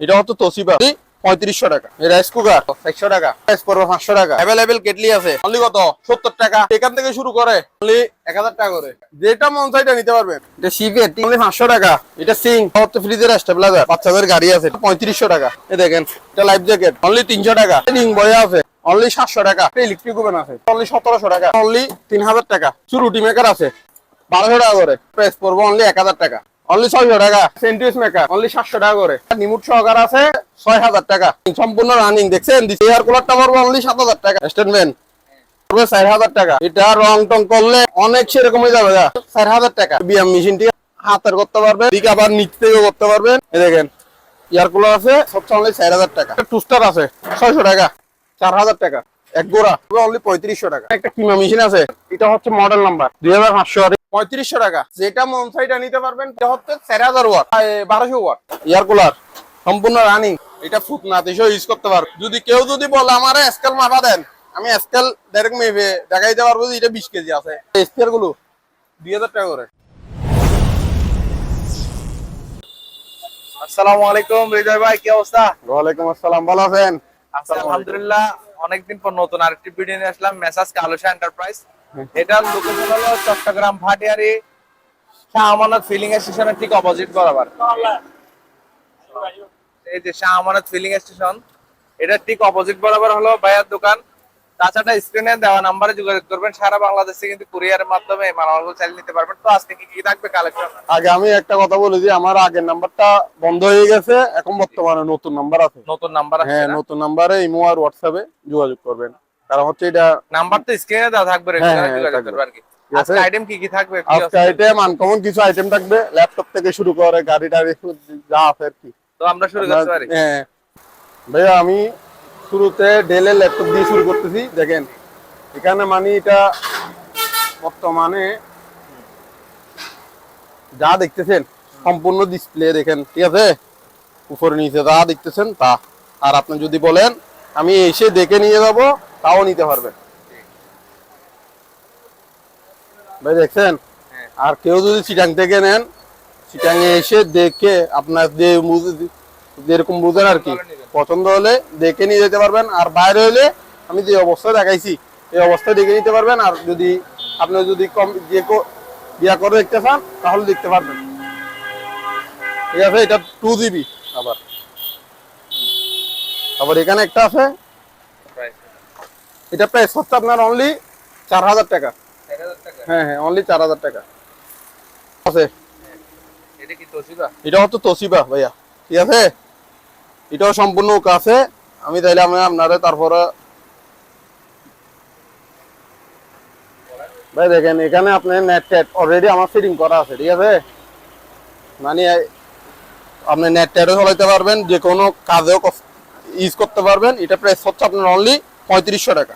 এটা হচ্ছে তোসিবা। পঁয়ত্রিশশো টাকা। রাইস কুকার চারশো টাকা। প্রাইস পড়বে পাঁচশো টাকা। অ্যাভেলেবেল কেটলি আছে। অনলি কত? সত্তর টাকা। এখান থেকে শুরু করে অনলি এক হাজার টাকা করে। যেটা মন চাইটা নিতে পারবেন। এটা শিপের অনলি পাঁচশো টাকা। এটা সিং হচ্ছে ফ্রিজের স্টেবিলাইজার বাচ্চাদের গাড়ি আছে পঁয়ত্রিশশো টাকা। এ দেখেন, এটা লাইফ জ্যাকেট অনলি তিনশো টাকা। রিং বয় আছে অনলি সাতশো টাকা। ইলেকট্রিক ওভেন আছে অনলি সতেরোশো টাকা। অনলি তিন হাজার টাকা। চুরুটি মেকার আছে, বারোশো টাকা করে। প্রাইস পড়ব অনলি এক হাজার টাকা। অনলি ছয়শো টাকা। সেন্টিউস মেকার। অনলি সাতশো টাকা করে। নিমুট সহকার আছে ছয় হাজার টাকা। সম্পূর্ণ রানিং দেখছেন? এয়ার কুলারটা পড়ব অনলি সাত হাজার টাকা। স্টেটমেন্ট পড়বে চার হাজার টাকা। এটা রং টং করলে অনেক যাবে চার হাজার টাকা। মেশিনটি হাতের করতে পারবেন আবার নিচ থেকেও করতে পারবেন। দেখেন এয়ার কুলার আছে সবচেয়ে অনলি চার হাজার টাকা। টুস্টার আছে ছয়শো টাকা। চার হাজার টাকা। এক গোড়া। অনলি পঁয়ত্রিশশো টাকা। একটা কিমা মেশিন আছে এটা হচ্ছে মডেল নাম্বার দুই হাজার পাঁচশো পঁয়ত্রিশশো টাকা। যেটা মন সাইডটা নিতে পারবেন এটা হচ্ছে চার হাজার ওয়াট বারোশো ওয়াট। এয়ার কুলার সম্পূর্ণ রানিং এটা ফুট না তিসও ইউজ করতে পারবে। যদি কেউ যদি বলে আমার স্কেল মাপা দেন আমি স্কেল ডাইরেক্ট মেপে দেখাইতে পারব যে এটা বিশ কেজি আছে। স্পেয়ারগুলো দুই হাজার টাকা করে। আসসালামু আলাইকুম হৃদয় ভাই কি অবস্থা? ওয়ালাইকুম আসসালাম ভালো আছেন? আচ্ছা আলহামদুলিল্লাহ। অনেকদিন পর নতুন আরেকটি ভিডিও নিয়ে আসলাম মেসাজ কালোসা এন্টারপ্রাইজ এটার লোকেশন হলো চট্টগ্রাম ভাটিয়ারি শাহ আমানত ফিলিং স্টেশনের ঠিক অপোজিট বরাবর। এই যে শাহ আমানত ফিলিং স্টেশন এটার ঠিক অপোজিট বরাবর হলো ভাইয়ার দোকান। তাছাড়া স্ক্রিনে দেওয়া নাম্বারে যোগাযোগ করবেন। সারা বাংলাদেশে কিন্তু কুরিয়ারের মাধ্যমে মালামাল চালিয়ে নিতে পারবেন। তো আজকে কি কি থাকবে কালেকশন আগে আমি একটা কথা বলি যে আমার আগের নাম্বারটা বন্ধ হয়ে গেছে এখন বর্তমানে নতুন নাম্বার আছে। নতুন নাম্বার আছে হ্যাঁ নতুন নাম্বারে ইমো আর হোয়াটসঅ্যাপে যোগাযোগ করবেন। কারণ হচ্ছে এটা নাম্বার তো স্ক্রিনে দেওয়া থাকবে হ্যাঁ, রেগুলার হ্যাঁ, যোগাযোগ থাকবে। করবে আর কি। আজকে আইটেম কি কি থাকবে? আজকে আইটেম আনকমন কিছু আইটেম থাকবে। ল্যাপটপ থেকে শুরু করে গাড়ি টাড়ি যা আছে আর কি। তো আমরা শুরু করতে পারি। হ্যাঁ। ভাইয়া আমি শুরুতে ডেলের ল্যাপটপ দিয়ে শুরু করতেছি। দেখেন এখানে মানে এটা বর্তমানে যা দেখতেছেন সম্পূর্ণ ডিসপ্লে দেখেন ঠিক আছে? উপরে নিচে যা দেখতেছেন তা। আর আপনি যদি বলেন আমি এসে দেখে নিয়ে যাব তাও নিতে পারবেন। ভাই দেখছেন? হ্যাঁ। আর কেউ যদি চিটাং থেকে নেন চিটাঙে এসে দেখে আপনার যে যেরকম বুঝেন আর কি। পছন্দ হলে দেখে নিয়ে যেতে পারবেন আর বাইরে হলে আমি যে অবস্থা দেখাইছি এই অবস্থা দেখে নিতে পারবেন আর যদি আপনি যদি কম যে ইয়া করে দেখতে চান তাহলে দেখতে পারবেন। ঠিক আছে এটা টু জিবি আবার। আবার এখানে একটা আছে। এটা প্রাইস হচ্ছে আপনার অনলি চার হাজার টাকা। হ্যাঁ হ্যাঁ অনলি চার হাজার টাকা। আছে। এটা হচ্ছে তোশিবা ভাইয়া। ঠিক আছে? এটাও সম্পূর্ণ ওকে আছে। আমি তাইলে আমি আপনারা তারপরে ভাই দেখেন, এখানে আপনি নেট টেট অলরেডি আমার ফিটিং করা আছে, ঠিক আছে? মানে আপনি নেট টেটও চালাইতে পারবেন যে কোনো কাজেও ইউজ করতে পারবেন। এটা প্রাইস হচ্ছে আপনার অনলি পঁয়ত্রিশশো টাকা।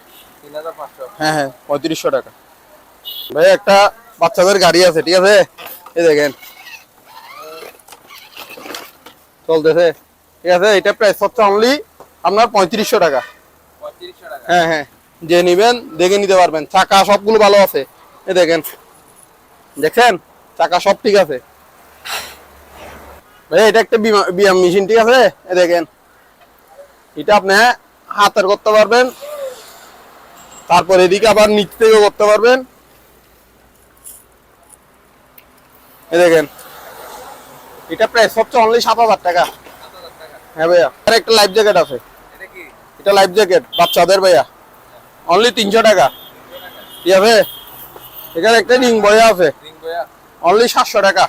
হ্যাঁ হ্যাঁ পঁয়ত্রিশশো টাকা। ভাই, একটা বাচ্চাদের গাড়ি আছে, ঠিক আছে? এই দেখেন। চলতেছে। ঠিক আছে এটা প্রাইস হচ্ছে অনলি আপনার পঁয়ত্রিশশো টাকা। হ্যাঁ হ্যাঁ যে নিবেন দেখে নিতে পারবেন। চাকা সবগুলো ভালো আছে। এই দেখেন দেখছেন? চাকা সব ঠিক আছে। ভাই এটা একটা বিয়াম মেশিন ঠিক আছে? এই দেখেন এটা আপনি হাতের করতে পারবেন। তারপর এদিকে আবার নিচ থেকেও করতে পারবেন। এই দেখেন এটা প্রাইস হচ্ছে অনলি সাত হাজার টাকা। হ্যাঁ ভাইয়া। আর একটা লাইফ জ্যাকেট আছে। এটা কি? এটা লাইফ জ্যাকেট বাচ্চাদের ভাইয়া। অনলি তিনশো টাকা। ঠিক আছে? এখানে একটা রিং বয়া আছে। অনলি সাতশো টাকা।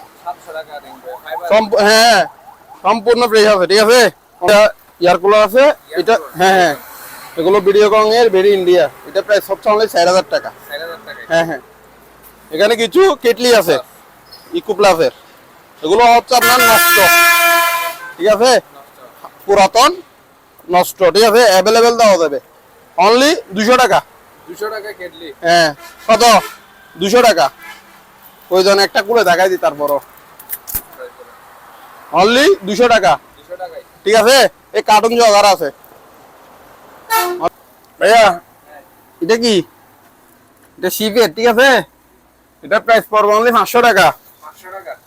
সম্প- হ্যাঁ সম্পূর্ণ ফ্রেশ আছে ঠিক আছে? এটা এয়ার কুলার আছে। এটা হ্যাঁ হ্যাঁ। এগুলো ভিডিও কং এর ভেরি ইন্ডিয়া এটা প্রাইস হচ্ছে অনলি চার হাজার টাকা। হ্যাঁ হ্যাঁ। এখানে কিছু কেটলি আছে। ইকো প্লাসের এগুলো হচ্ছে আপনার নষ্ট ঠিক আছে? পুরাতন নষ্ট ঠিক আছে? অ্যাভেলেবেল দেওয়া যাবে। অনলি দুশো টাকা। দুশো টাকা কেটলি। হ্যাঁ কত? দুশো টাকা। প্রয়োজন একটা করে দেখাই দিই তারপরও। অনলি দুশো টাকা। ঠিক আছে? এই কার্টুন জগার আছে। ভাইয়া এটা কি? এটা শিপের ঠিক আছে? এটা প্রাইস পড়বে অনলি পাঁচশো টাকা।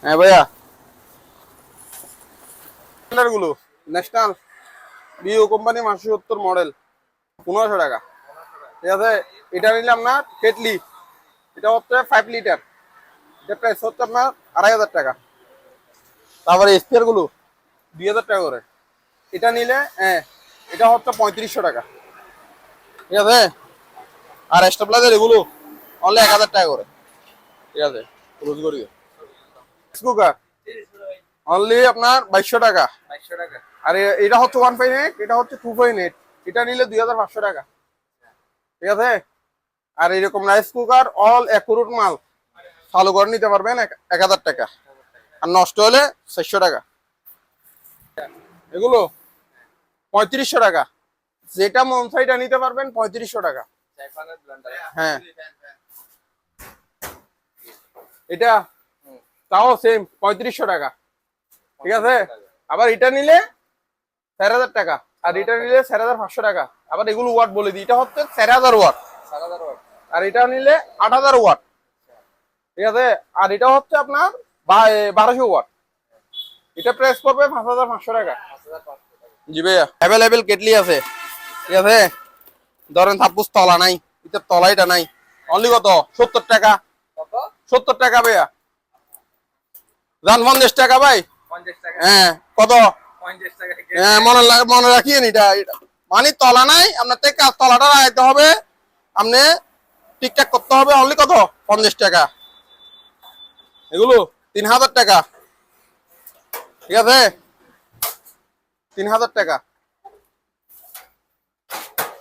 হ্যাঁ ভাইয়া। গুলো। ন্যাশনাল বিও কোম্পানি মাসে সত্তর মডেল পনেরোশো টাকা। ঠিক আছে? এটা নিলে আপনার কেটলি এটা হচ্ছে ফাইভ লিটার এটা প্রাইস হচ্ছে আপনার আড়াই হাজার টাকা। তারপরে স্পেয়ারগুলো, দুই হাজার টাকা করে। এটা নিলে হ্যাঁ এটা হচ্ছে পঁয়ত্রিশশো টাকা। ঠিক আছে? আর স্টেবিলাইজার এগুলো অনলি এক হাজার টাকা করে। ঠিক আছে? রোজ করি কুকার অনলি আপনার বাইশশো টাকা। বাইশশো টাকা। আর এটা হচ্ছে ওয়ান ফাইভ এইট এটা হচ্ছে টু ফাইভ এইট এটা নিলে দুই হাজার পাঁচশো টাকা। ঠিক আছে? আর এরকম রাইস কুকার অল একুরুট মাল। চালু করে নিতে পারবেন এক- হাজার টাকা। আর নষ্ট হলে চারশো টাকা। এগুলো পঁয়ত্রিশশো টাকা। যেটা মন সাইডটা নিতে পারবেন পঁয়ত্রিশশো টাকা। হ্যাঁ। এটা তাও সেম পঁয়ত্রিশশো টাকা। ঠিক আছে? আবার এটা নিলে চার হাজার টাকা আর এটা নিলে চার হাজার পাঁচশো টাকা। আবার এগুলো ওয়াট বলে দিই এটা হচ্ছে চার হাজার ওয়াট আর এটা নিলে আট হাজার ওয়াট ঠিক আছে? আর এটা হচ্ছে আপনার বারোশো ওয়াট এটা প্রেস করবে পাঁচ হাজার পাঁচশো টাকা। জি ভাইয়া। অ্যাভেলেবেল কেটলি আছে। ঠিক আছে? ধরেন সাপোজ তলা নাই এটা তলা এটা নাই। অনলি কত? সত্তর টাকা। সত্তর টাকা ভাইয়া। জান পঞ্চাশ টাকা ভাই। হ্যাঁ কত? হ্যাঁ মনে লাগ- মনে এটা। মানে তলা নাই আপনার থেকে তলাটা রাখতে হবে। আপনি ঠিকঠাক করতে হবে অনলি কত? পঞ্চাশ টাকা। এগুলো তিন হাজার টাকা। ঠিক আছে? তিন হাজার টাকা।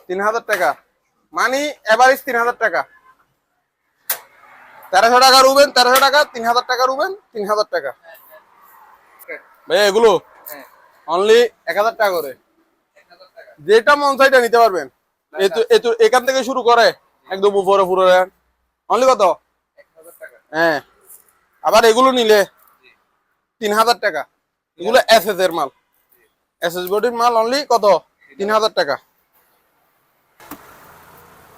তিন হাজার টাকা। মানে এভারেজ তিন হাজার টাকা। তেরোশো টাকা রুবেন তেরোশো টাকা তিন হাজার টাকা রুবেন তিন হাজার টাকা। ভাই এগুলো? হ্যাঁ। অনলি এক হাজার টাকা করে। যেটা মন চাইটা নিতে পারবেন। এতো এতো এখান থেকে শুরু করে একদম উপরে পুরো অনলি কত? হ্যাঁ। আবার এগুলো নিলে তিন হাজার টাকা। এগুলো এস এস এর মাল। এস এস বডির মাল অনলি কত? তিন হাজার টাকা।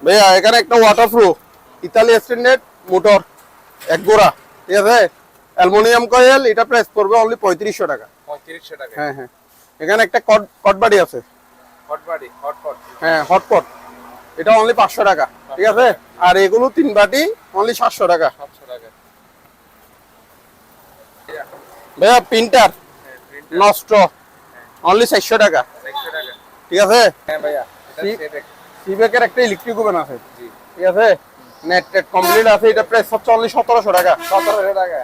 ভাইয়া এখানে একটা waterproof Italy standard motor এক গোড়া। ঠিক আছে? অ্যালুমিনিয়াম কয়েল এটা প্রাইস পড়বে অনলি পঁয়ত্রিশশো টাকা। পঁয়ত্রিশশো টাকা। হ্যাঁ হ্যাঁ। এখানে একটা কট কটবাড়ি আছে। হট বাড়ি হট পট হ্যাঁ হটপট এটা অনলি পাঁচশো টাকা ঠিক আছে? আর এগুলো তিন বাটি অনলি সাতশো টাকা। সাতশো টাকা। ভাইয়া প্রিন্টার হ্যাঁ নষ্ট অনলি চারশো টাকা। ঠিক আছে? হ্যাঁ সিবেকের একটা ইলেকট্রিক ওভেন আছে। জি। ঠিক আছে? নেট টেট কমপ্লিট আছে এটা প্রাইস হচ্ছে অনলি সতেরোশো টাকা। সতেরোশো টাকা।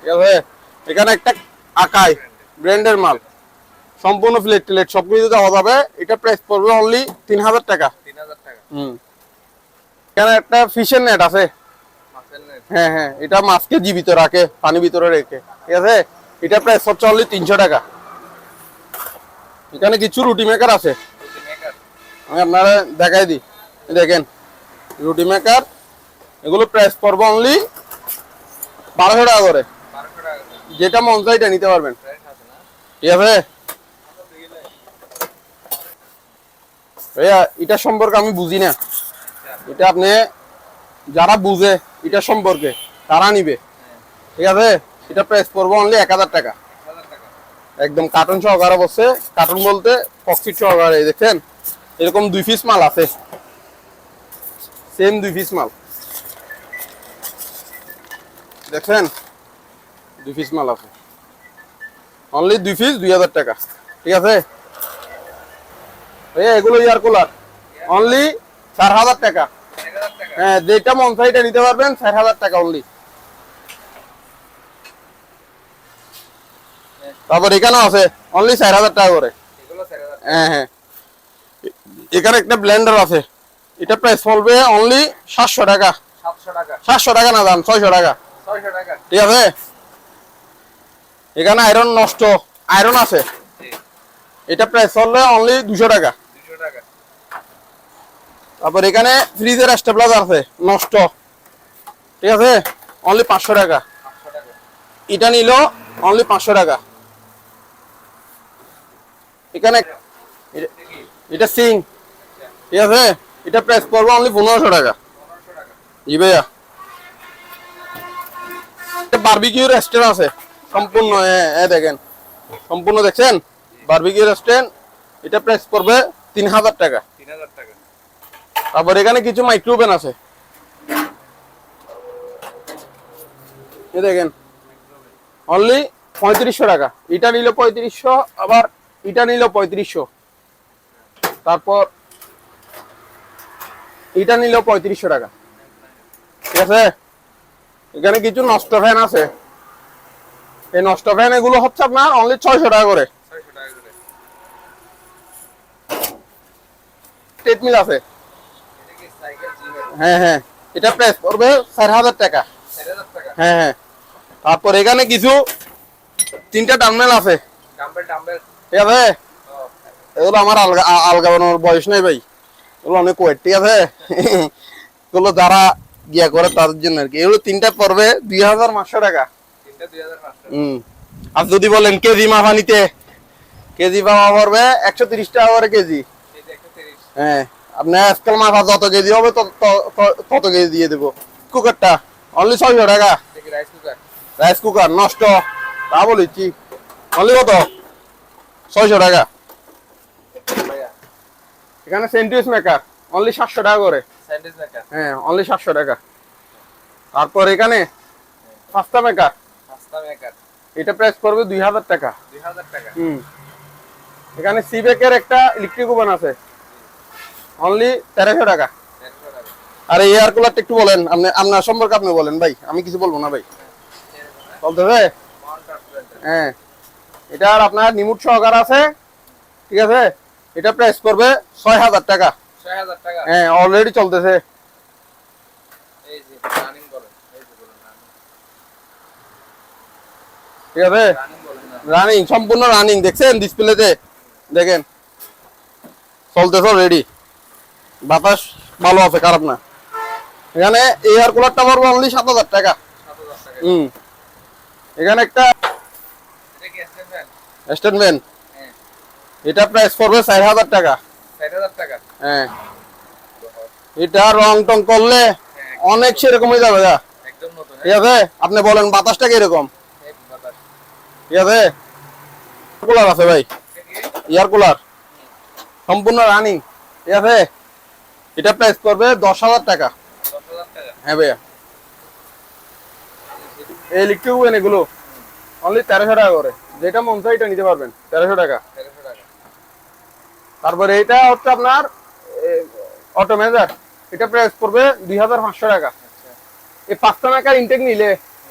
ঠিক আছে এখানে একটা আকাই ব্র্যান্ডের মাল। সম্পূর্ণ প্লেট টিলেট সব কিছু দেওয়া যাবে। এটা প্রাইস পড়বে অনলি তিন হাজার টাকা। তিন হাজার টাকা। হুম। এখানে একটা ফিশের নেট আছে। হ্যাঁ হ্যাঁ এটা মাছকে জীবিত রাখে পানি ভিতরে রেখে। ঠিক আছে? এটা প্রাইস হচ্ছে অনলি তিনশো টাকা। এখানে কিছু রুটি মেকার আছে। আমি আপনারা দেখাই দিই। দেখেন রুটি মেকার এগুলো প্রাইস পড়বে অনলি বারোশো টাকা করে। যেটা মন চাই এটা নিতে পারবেন। ঠিক আছে? ভাইয়া, এটা সম্পর্কে আমি বুঝি না। এটা আপনি যারা বুঝে, এটা সম্পর্কে তারা নিবে। ঠিক আছে? এটা প্রাইস পড়বে অনলি এক হাজার টাকা। একদম কার্টুন সহকারে বসছে কার্টুন বলতে পকেট সহকারে, এই দেখছেন এরকম দুই পিস মাল আছে। সেম দুই পিস মাল। দেখছেন দুই পিস মাল আছে। অনলি দুই পিস দুই হাজার টাকা। ঠিক আছে? এগুলো ইয়ার কুলার। অনলি চার হাজার টাকা। হ্যাঁ যেটা মন চাইটা নিতে পারবেন চার হাজার টাকা অনলি তারপর এখানেও আছে অনলি চার হাজার টাকা করে। হ্যাঁ হ্যাঁ। এখানে একটা ব্লেন্ডার আছে। এটা প্রাইস পড়বে অনলি সাতশো টাকা। সাতশো টাকা। না দাম ছয়শো টাকা। ঠিক আছে? এখানে আয়রন নষ্ট আয়রন আছে। এটা প্রাইস পড়বে অনলি দুশো টাকা। তারপর এখানে ফ্রিজের স্টেবিলাইজার আছে নষ্ট। ঠিক আছে? অনলি পাঁচশো টাকা। এটা নিল অনলি পাঁচশো টাকা। এখানে এটা- সিং। ঠিক আছে? এটা প্রাইস পড়বে অনলি পনেরোশো টাকা। পনেরোশো টাকা। জি ভাইয়া। বারবিকিউ রেস্টুরেন্ট আছে। সম্পূর্ণ এ- এ দেখেন সম্পূর্ণ দেখছেন? বারবিকিউ রেস্টুরেন্ট এটা প্রাইস পড়বে তিন হাজার টাকা টাকা। তারপর এখানে কিছু মাইক্রোওভেন আছে। এই দেখেন অনলি পঁয়ত্রিশশো টাকা। এটা নিল পঁয়ত্রিশশো আবার এটা নিল পঁয়ত্রিশশো। তারপর এটা নিল পঁয়ত্রিশশো টাকা। ঠিক আছে? এখানে কিছু নষ্ট ফ্যান আছে। এই নষ্ট ফ্যান এগুলো হচ্ছে আপনার অনলি ছয়শো টাকা করে। ট্রেডমিল আছে। হ্যাঁ হ্যাঁ। এটা প্রাইস পড়বে চার হাজার টাকা। হ্যাঁ হ্যাঁ। তারপর এখানে কিছু তিনটা আছে। ডাম্বেল ডাম্বেল ঠিক আছে? এগুলো আমার আলগা আ- আলগাবানোর বয়স নেই ভাই। এগুলো অনেক ওয়েট ঠিক আছে? এগুলো যারা গিয়া করে তাদের জন্য আর কি। এগুলো তিনটা পড়বে দুই হাজার পাঁচশো টাকা। আর যদি বলেন কেজি মাফা নিতে কেজি মাফা পড়বে একশো তিরিশ টাকা করে কেজি। হ্যাঁ আপনার আজকাল মাফা যত কেজি হবে তত কেজি দিয়ে দেবো। কুকারটা অনলি ছয়শো টাকা। রাইস কুকার নষ্ট। তা বলেছি। অনলি কত? ছয়শো টাকা। এখানে সেন্টুইস মেকার অনলি সাতশো টাকা করে। হ্যাঁ অনলি সাতশো টাকা। তারপর এখানে পাস্তা মেকার এটা প্রাইস করবে দুই হাজার টাকা। দুই হাজার টাকা। হুম। এখানে সিবেকের একটা ইলেকট্রিক ওভেন আছে। অনলি তেরোশো টাকা। আর এই এয়ার কুলারটা একটু বলেন আপনি আপনার সম্পর্কে আপনি বলেন ভাই আমি কিছু বলব না ভাই। মাউন্ট কার্পেন্টার হ্যাঁ। এটার আপনার নিমুট সহকার আছে। ঠিক আছে? এটা প্রাইস করবে ছয় হাজার টাকা। ছয় হাজার টাকা। হ্যাঁ অলরেডি চলতেছে এই যে রানিং বলেন এই যে বলেন ঠিক আছে? রানিং সম্পূর্ণ রানিং দেখছেন ডিসপ্লেতে দেখেন। চলতেছে রেডি বাতাস ভালো আছে খারাপ না। এখানে এয়ার কুলারটা পড়বে অনলি সাত হাজার টাকা। হুম। এখানে একটা ফ্যান হ্যাঁ এটা প্রাইস পড়বে চার হাজার টাকা। হ্যাঁ। এটা রং টং করলে অনেক সেরকম হয়ে যাবে। ঠিক আছে? আপনি বলেন বাতাসটা কীরকম? ঠিক আছে কুলার আছে ভাই। এয়ার কুলার সম্পূর্ণ রানিং ঠিক আছে এটা প্রাইস করবে দশ হাজার টাকা। হ্যাঁ ভাইয়া। এই ইলেকট্রিক ওভেন এগুলো অনলি তেরোশো টাকা করে। যেটা মন চাই এটা নিতে পারবেন, তেরোশো টাকা। তারপরে এটা হচ্ছে আপনার অটো মেজার এটা প্রাইস করবে দুই হাজার পাঁচশো টাকা। এই পাঁচটা মেকার ইনটেক নিলে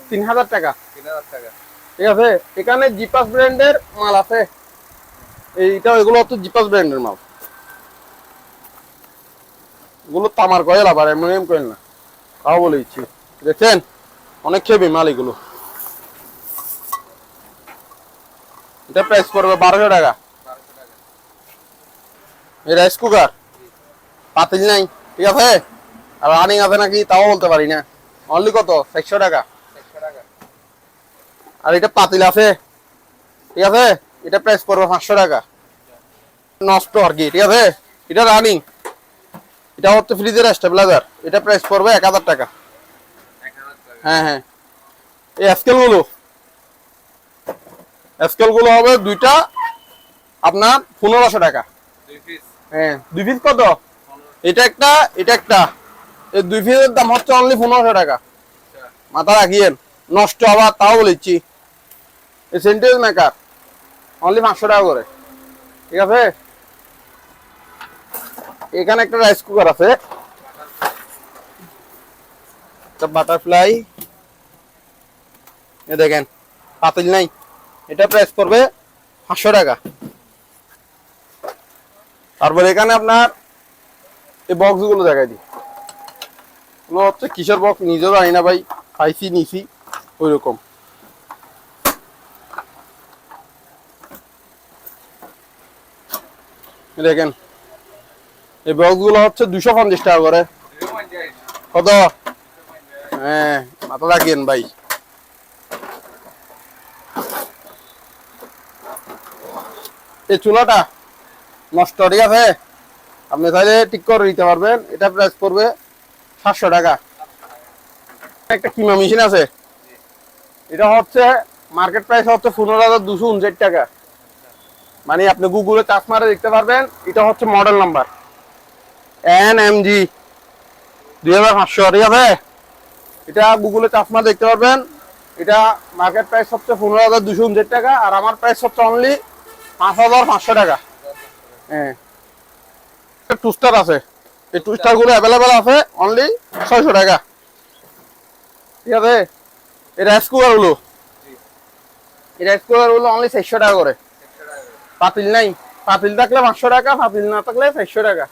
তিন হাজার টাকা। তিন হাজার টাকা। ঠিক আছে? এখানে জিপাস ব্র্যান্ডের মাল আছে। এইটা এগুলো হচ্ছে জিপাস ব্র্যান্ডের মাল। এগুলো তামার কয়েল আবার অ্যালুমিনিয়াম কয়েল না। তাও বলে দিচ্ছি। দেখছেন? অনেক খেবি মাল এগুলো। এটা প্রাইস পড়বে বারোশো টাকা। এই রাইস কুকার পাতিল নাই। ঠিক আছে? আর রানিং আছে নাকি? তাও বলতে পারি না। অনলি কত? একশো টাকা। আর এটা পাতিল আছে। ঠিক আছে? এটা প্রাইস পড়বে পাঁচশো টাকা। নষ্ট আর কি ঠিক আছে? এটা রানিং এটা হচ্ছে ফ্রিজের স্টেবিলাইজার এটা প্রাইস পড়বে এক হাজার টাকা। হ্যাঁ হ্যাঁ। এই স্কেলগুলো। স্কেলগুলো হবে দুইটা আপনার পনেরোশো টাকা। হ্যাঁ। দুই পিস কত? এটা একটা এটা একটা। এই দুই পিসের দাম হচ্ছে অনলি পনেরোশো টাকা। আচ্ছা। মাথা রাখিয়েন। নষ্ট আবার তাও বলেছি। এই সেন্টেজ মেকার অনলি পাঁচশো টাকা করে। ঠিক আছে? এখানে একটা রাইস কুকার আছে। বাটারফ্লাই এ দেখেন, পাতিল নাই। এটা প্রাইস করবে পাঁচশো টাকা। তারপর এখানে আপনার এই বক্সগুলো দেখাই দিই। হচ্ছে কিসের বক্স নিজেও জানি না ভাই খাইছি নিছি। ওই রকম দেখেন, এই বক্সগুলো হচ্ছে দুশো পঞ্চাশ টাকা করে। কত? হ্যাঁ মাথা রাখিয়েন ভাই। এই চুলাটা নষ্ট, ঠিক আছে? আপনি তাহলে ঠিক করে দিতে পারবেন। এটা প্রাইস করবে সাতশো টাকা। একটা কিমা মেশিন আছে। এটা হচ্ছে মার্কেট প্রাইস হচ্ছে পনেরো হাজার দুশো উনষাট টাকা। মানে আপনি গুগলে চার্জ মারে দেখতে পারবেন, এটা হচ্ছে model number N M G দুই হাজার পাঁচশো, ঠিক আছে? এটা গুগলে চার্জ মারে দেখতে পারবেন। এটা মার্কেট প্রাইস হচ্ছে পনেরো হাজার দুশো উনষাট টাকা, আর আমার প্রাইস হচ্ছে অনলি পাঁচ হাজার পাঁচশো টাকা। হ্যাঁ। টুস্টার আছে। এই টুস্টারগুলো অ্যাভেলেবেল আছে অনলি ছয়শো টাকা। ঠিক আছে? কুকারগুলো এই রাইস কুকারগুলো অনলি চারশো টাকা করে। পাতিল নাই। পাতিল থাকলে পাঁচশো টাকা পাতিল না থাকলে চারশো টাকা।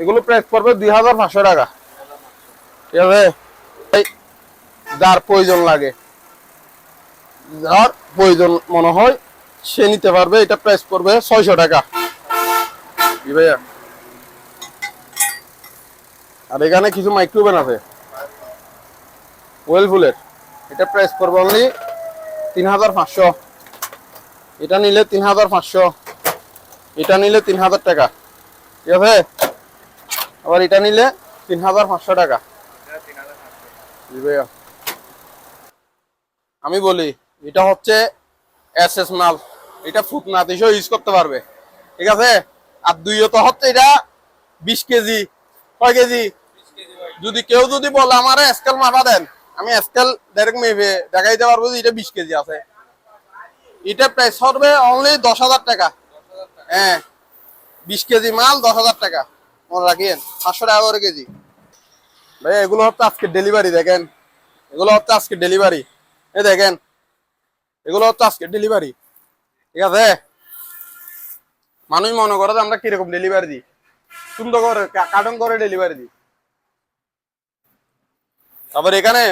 এগুলো প্রাইস পড়বে দুই হাজার পাঁচশো টাকা। ঠিক আছে? যার প্রয়োজন লাগে। যার প্রয়োজন মনে হয় সে নিতে পারবে। এটা প্রাইস পড়বে ছয়শো টাকা। ভাইয়া। আর এখানে কিছু মাইক্রোওভেন আছে। ওয়েলফুলের এটা প্রাইস পড়বে অনলি তিন হাজার পাঁচশো। এটা নিলে তিন হাজার পাঁচশো। এটা নিলে তিন হাজার টাকা। ঠিক আছে আবার এটা নিলে তিন হাজার পাঁচশো টাকা। জি ভাইয়া। আমি বলি এটা হচ্ছে এস এস মাল। এটা ফুটনাথ হিসেবে ইউজ করতে পারবে। ঠিক আছে? আর দুইও তো হচ্ছে এটা বিশ কেজি ছয় কেজি। যদি কেউ যদি বলে আমার স্কেল মাপা দেন। আমি স্কেল ডাইরেক্ট মেপে দেখাইতে পারব যে এটা বিশ কেজি আছে। এটা প্রাইস হবে অনলি দশ হাজার টাকা। হ্যাঁ বিশ কেজি মাল দশ হাজার টাকা। মনে রাখেন, পাঁচশো টাকা করে কেজি। ভাই, এগুলো হচ্ছে আজকে ডেলিভারি দেখেন। এগুলো হচ্ছে আজকে ডেলিভারি এ দেখেন, এগুলো হচ্ছে আজকে ডেলিভারি ঠিক আছে? মানুষ মনে করে যে আমরা কীরকম ডেলিভারি দিই। সুন্দর করে কার্টন করে ডেলিভারি দিই। তারপর এখানে